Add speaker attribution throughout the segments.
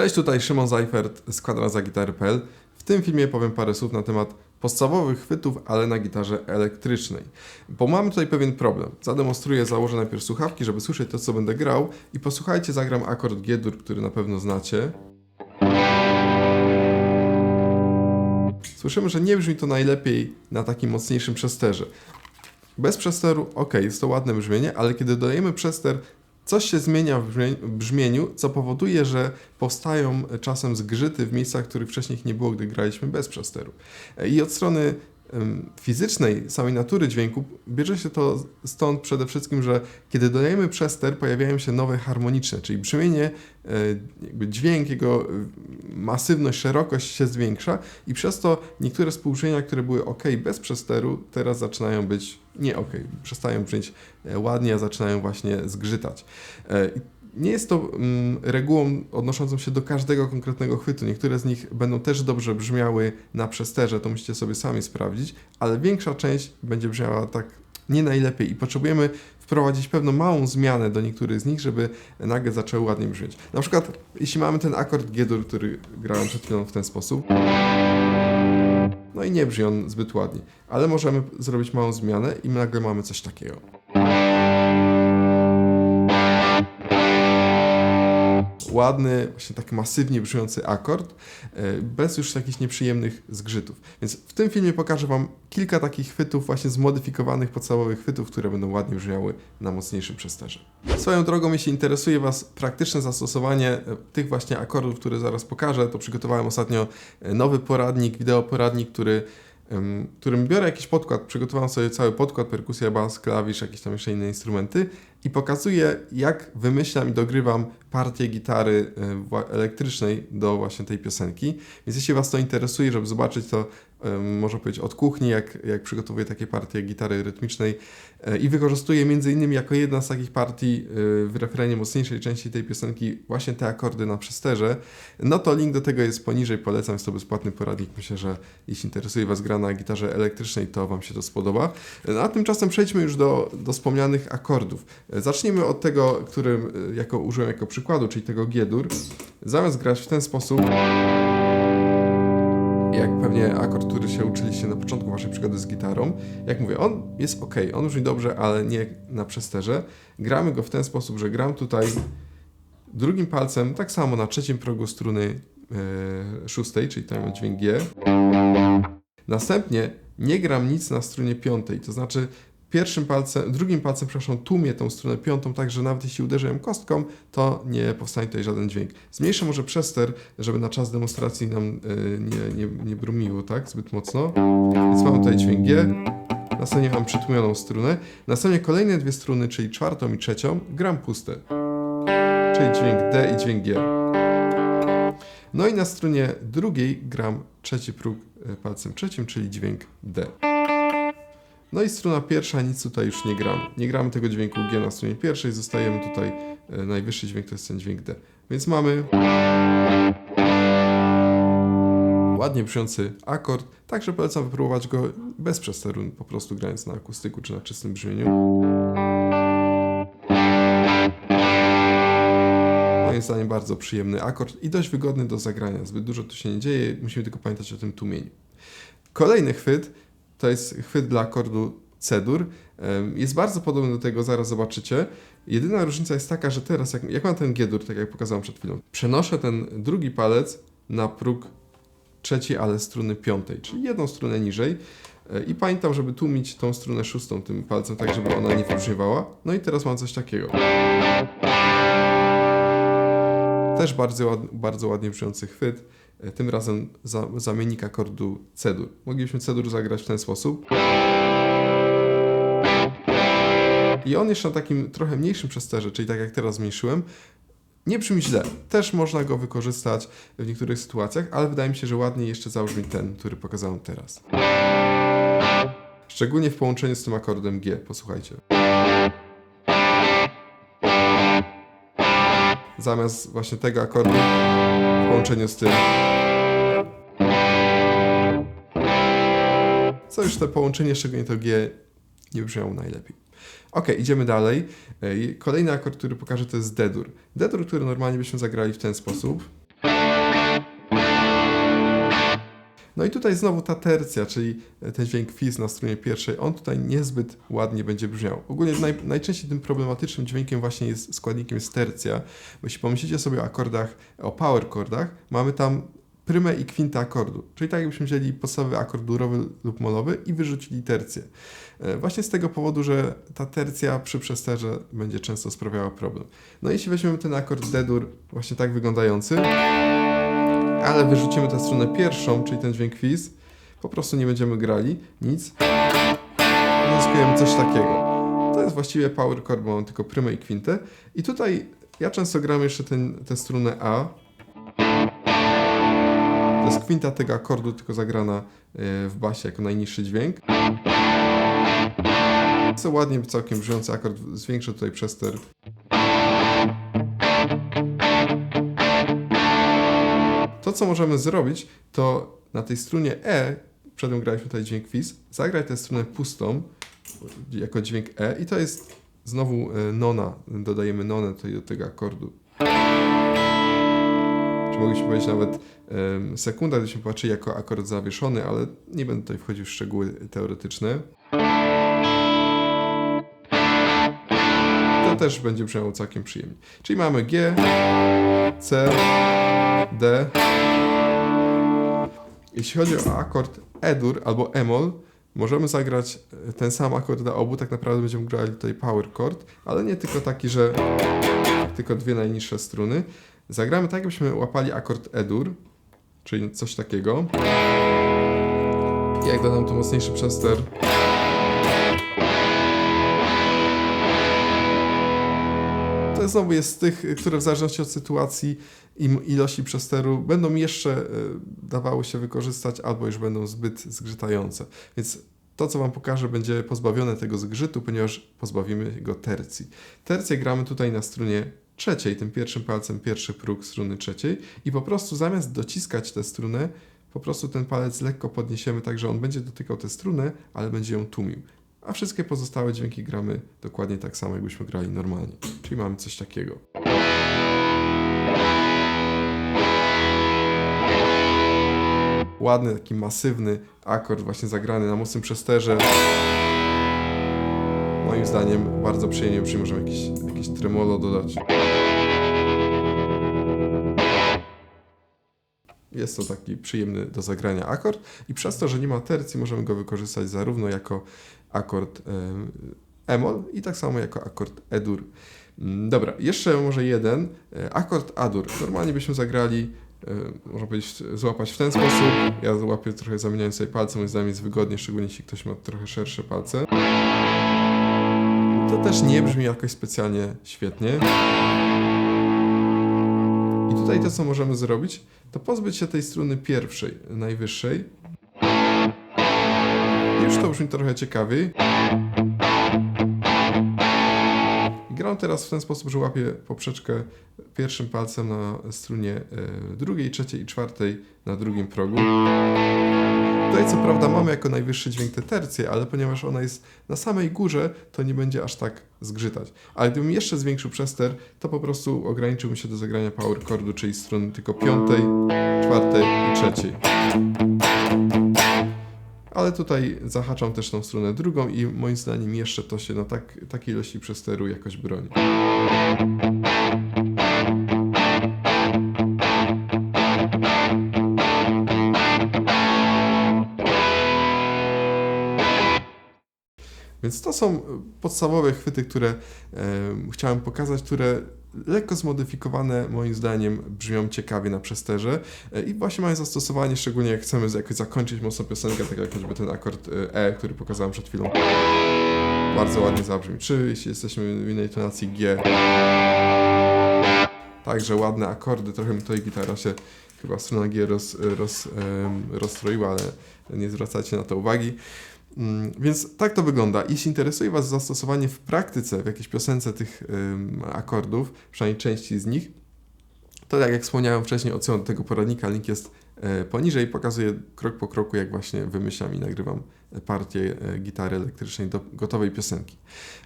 Speaker 1: Cześć, tutaj Szymon Zajfert z kwadraza gitary.pl. W tym filmie powiem parę słów na temat podstawowych chwytów, ale na gitarze elektrycznej. Bo mamy tutaj pewien problem. Zademonstruję, założę najpierw słuchawki, żeby słyszeć to, co będę grał i posłuchajcie, zagram akord G-dur, który na pewno znacie. Słyszymy, że nie brzmi to najlepiej na takim mocniejszym przesterze. Bez przesteru, ok, jest to ładne brzmienie, ale kiedy dodajemy przester, coś się zmienia w brzmieniu- co powoduje, że powstają czasem zgrzyty w miejscach, których wcześniej nie było, gdy graliśmy bez przesteru. I od strony fizycznej, samej natury dźwięku, bierze się to stąd przede wszystkim, że kiedy dodajemy przester, pojawiają się nowe harmoniczne, czyli brzmienie, e, dźwięk, jego e, masywność, szerokość się zwiększa i przez to niektóre współbrzmienia, które były ok bez przesteru, teraz zaczynają być nie ok, przestają brzmieć e, ładnie, a zaczynają właśnie zgrzytać. Nie jest to mm, regułą odnoszącą się do każdego konkretnego chwytu. Niektóre z nich będą też dobrze brzmiały na przesterze, to musicie sobie sami sprawdzić, ale większa część będzie brzmiała tak nie najlepiej i potrzebujemy wprowadzić pewną małą zmianę do niektórych z nich, żeby nagle zaczęły ładnie brzmieć. Na przykład, jeśli mamy ten akord G-dur, który grałem przed chwilą w ten sposób, no i nie brzmi on zbyt ładnie, ale możemy zrobić małą zmianę i nagle mamy coś takiego. Ładny, właśnie tak masywnie brzmiący akord, e, bez już jakichś nieprzyjemnych zgrzytów. Więc w tym filmie pokażę Wam kilka takich chwytów, właśnie zmodyfikowanych podstawowych chwytów, które będą ładnie brzmiały na mocniejszym przesterze. Swoją drogą, jeśli interesuje Was praktyczne zastosowanie e, tych właśnie akordów, które zaraz pokażę, to przygotowałem ostatnio e, nowy poradnik, wideoporadnik, który którym biorę jakiś podkład, przygotowałem sobie cały podkład, perkusja, bas, klawisz, jakieś tam jeszcze inne instrumenty i pokazuję, jak wymyślam i dogrywam partię gitary wła- elektrycznej do właśnie tej piosenki. Więc jeśli Was to interesuje, żeby zobaczyć to, można powiedzieć, od kuchni, jak, jak przygotowuję takie partie gitary rytmicznej e, i wykorzystuję między innymi jako jedna z takich partii e, w refrenie mocniejszej części tej piosenki właśnie te akordy na przesterze, no to link do tego jest poniżej, polecam, jest to bezpłatny poradnik. Myślę, że jeśli interesuje Was gra na gitarze elektrycznej, to Wam się to spodoba. No, a tymczasem przejdźmy już do, do wspomnianych akordów. Zacznijmy od tego, którym jako, użyłem jako przykładu, czyli tego G-dur. Zamiast grać w ten sposób, jak pewnie akord, który się uczyliście na początku waszej przygody z gitarą, jak mówię, on jest ok, on brzmi dobrze, ale nie na przesterze. Gramy go w ten sposób, że gram tutaj drugim palcem, tak samo na trzecim progu struny e, szóstej, czyli tutaj mam dźwięk G. Następnie nie gram nic na strunie piątej, to znaczy pierwszym palcem, drugim palcem, przepraszam, tłumię tą strunę piątą, tak że nawet jeśli uderzę ją kostką, to nie powstanie tutaj żaden dźwięk. Zmniejszę może przester, żeby na czas demonstracji nam e, nie, nie, nie brumiło tak zbyt mocno. Więc mamy tutaj dźwięk G, następnie mam przytłumioną strunę, następnie kolejne dwie struny, czyli czwartą i trzecią, gram puste, czyli dźwięk D i dźwięk G. No i na strunie drugiej gram trzeci próg e, palcem trzecim, czyli dźwięk D. No i struna pierwsza, nic tutaj już nie gram. Nie gramy tego dźwięku G na stronie pierwszej, zostajemy tutaj, e, najwyższy dźwięk to jest ten dźwięk D. Więc mamy ładnie brzmiący akord, także polecam wypróbować go bez przesteru, po prostu grając na akustyku czy na czystym brzmieniu. Moim zdaniem bardzo przyjemny akord i dość wygodny do zagrania. Zbyt dużo tu się nie dzieje, musimy tylko pamiętać o tym tłumieniu. Kolejny chwyt to jest chwyt dla akordu C-dur. Jest bardzo podobny do tego, zaraz zobaczycie. Jedyna różnica jest taka, że teraz, jak, jak mam ten G-dur, tak jak pokazałem przed chwilą, przenoszę ten drugi palec na próg trzeciej, ale struny piątej, czyli jedną strunę niżej. E, I pamiętam, żeby tłumić tą strunę szóstą tym palcem, tak żeby ona nie wybrzmiewała. No i teraz mam coś takiego. Też bardzo, bardzo ładnie brzmiący chwyt. E, Tym razem za, zamiennik akordu C-dur. Moglibyśmy C-dur zagrać w ten sposób. I on jeszcze na takim trochę mniejszym przesterze, czyli tak jak teraz zmniejszyłem, nie brzmi źle. Też można go wykorzystać w niektórych sytuacjach, ale wydaje mi się, że ładniej jeszcze zabrzmi ten, który pokazałem teraz. Szczególnie w połączeniu z tym akordem G. Posłuchajcie. Zamiast właśnie tego akordu w połączeniu z tym. to już to połączenie, szczególnie to G, nie brzmiało najlepiej. Ok, idziemy dalej. E, kolejny akord, który pokażę, to jest D-dur. D-dur, który normalnie byśmy zagrali w ten sposób. No i tutaj znowu ta tercja, czyli e, ten dźwięk fis na strunie pierwszej, on tutaj niezbyt ładnie będzie brzmiał. Ogólnie naj, najczęściej tym problematycznym dźwiękiem właśnie jest składnikiem jest tercja, bo jeśli pomyślicie sobie o akordach, o power chordach, mamy tam prymę i kwintę akordu. Czyli tak jakbyśmy wzięli podstawowy akord durowy lub molowy i wyrzucili tercję. E, Właśnie z tego powodu, że ta tercja przy przesterze będzie często sprawiała problem. No jeśli weźmiemy ten akord D-dur właśnie tak wyglądający, ale wyrzucimy tę stronę pierwszą, czyli ten dźwięk fizz, po prostu nie będziemy grali, nic, uzyskujemy coś takiego. To jest właściwie power chord, bo mam tylko prymę i kwintę. I tutaj ja często gram jeszcze ten, tę strunę A. Jest kwinta tego akordu, tylko zagrana e, w basie jako najniższy dźwięk. To ładnie całkiem brzmiący akord, zwiększę tutaj przester. To, co możemy zrobić, to na tej strunie E, przed nią graliśmy tutaj dźwięk fizz, zagrać tę strunę pustą jako dźwięk E i to jest znowu e, nona, dodajemy nonę tutaj do tego akordu. Mogliśmy powiedzieć nawet em, sekunda, gdybyśmy patrzyli jako akord zawieszony, ale nie będę tutaj wchodził w szczegóły teoretyczne. To też będzie brzmiało całkiem przyjemnie. Czyli mamy G, C, D. Jeśli chodzi o akord E-dur albo E-moll, możemy zagrać ten sam akord na obu, tak naprawdę będziemy grali tutaj power chord, ale nie tylko taki, że tylko dwie najniższe struny. Zagramy tak, jakbyśmy łapali akord E-dur, czyli coś takiego. I jak dodam tu mocniejszy przester, to znowu jest z tych, które w zależności od sytuacji i ilości przesteru będą jeszcze e, dawały się wykorzystać, albo już będą zbyt zgrzytające. Więc to, co Wam pokażę, będzie pozbawione tego zgrzytu, ponieważ pozbawimy go tercji. Tercję gramy tutaj na strunie trzeciej, tym pierwszym palcem pierwszy próg struny trzeciej i po prostu zamiast dociskać tę strunę, po prostu ten palec lekko podniesiemy tak, że on będzie dotykał tę strunę, ale będzie ją tłumił. A wszystkie pozostałe dźwięki gramy dokładnie tak samo, jakbyśmy grali normalnie. Czyli mamy coś takiego. Ładny, taki masywny akord właśnie zagrany na mocnym przesterze. Moim zdaniem bardzo przyjemnie brzmi, możemy jakieś, jakieś tremolo dodać. Jest to taki przyjemny do zagrania akord i przez to, że nie ma tercji, możemy go wykorzystać zarówno jako akord em, E-moll i tak samo jako akord E-dur. Mm, Dobra, jeszcze może jeden. E, Akord A-dur. Normalnie byśmy zagrali, e, można powiedzieć, złapać w ten sposób. Ja złapię trochę zamieniając sobie palce, moim zdaniem jest wygodnie, szczególnie jeśli ktoś ma trochę szersze palce. To też nie brzmi jakoś specjalnie świetnie. I tutaj to, co możemy zrobić, to pozbyć się tej struny pierwszej, najwyższej. Już to brzmi trochę ciekawiej. I gram teraz w ten sposób, że łapię poprzeczkę pierwszym palcem na strunie e, drugiej, trzeciej i czwartej na drugim progu. Tutaj co prawda mamy jako najwyższy dźwięk tę tercję, ale ponieważ ona jest na samej górze, to nie będzie aż tak zgrzytać. Ale gdybym jeszcze zwiększył przester, to po prostu ograniczyłbym się do zagrania power chordu, czyli strun tylko piątej, czwartej i trzeciej. Ale tutaj zahaczam też tą stronę drugą i moim zdaniem jeszcze to się na tak, takiej ilości przesteru jakoś broni. Więc to są podstawowe chwyty, które e, chciałem pokazać, które lekko zmodyfikowane moim zdaniem brzmią ciekawie na przesterze e, i właśnie mają zastosowanie, szczególnie jak chcemy jakoś zakończyć mocno piosenkę, tak jak choćby ten akord e, E, który pokazałem przed chwilą. Bardzo ładnie zabrzmi. Czy jeśli jesteśmy w innej tonacji G. Także ładne akordy, trochę mi tutaj gitara się chyba strona G roz, roz, em, rozstroiła, ale nie zwracajcie na to uwagi. Mm, Więc tak to wygląda. Jeśli interesuje Was zastosowanie w praktyce w jakiejś piosence tych akordów, przynajmniej części z nich, To tak jak wspomniałem wcześniej, odsłona do tego poradnika, link jest poniżej. Pokazuję krok po kroku, jak właśnie wymyślam i nagrywam partię e, gitary elektrycznej do gotowej piosenki.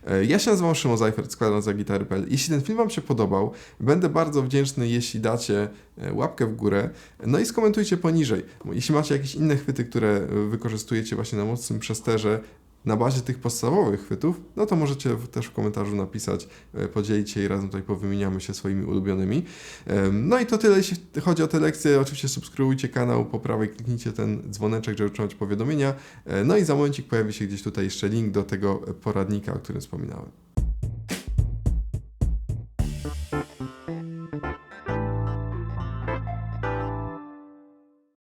Speaker 1: E, Ja się nazywam Szymon Zajfert, składam za gitary.pl. Jeśli ten film Wam się podobał, będę bardzo wdzięczny, jeśli dacie e, łapkę w górę, no i skomentujcie poniżej. Jeśli macie jakieś inne chwyty, które e, wykorzystujecie właśnie na mocnym przesterze, na bazie tych podstawowych chwytów, no to możecie też w komentarzu napisać, e, podzielić się i razem tutaj powymieniamy się swoimi ulubionymi. No i to tyle, jeśli chodzi o te lekcje. Oczywiście subskrybujcie kanał, po prawej kliknijcie ten dzwoneczek, żeby otrzymać powiadomienia. E, No i za momencik pojawi się gdzieś tutaj jeszcze link do tego poradnika, o którym wspominałem.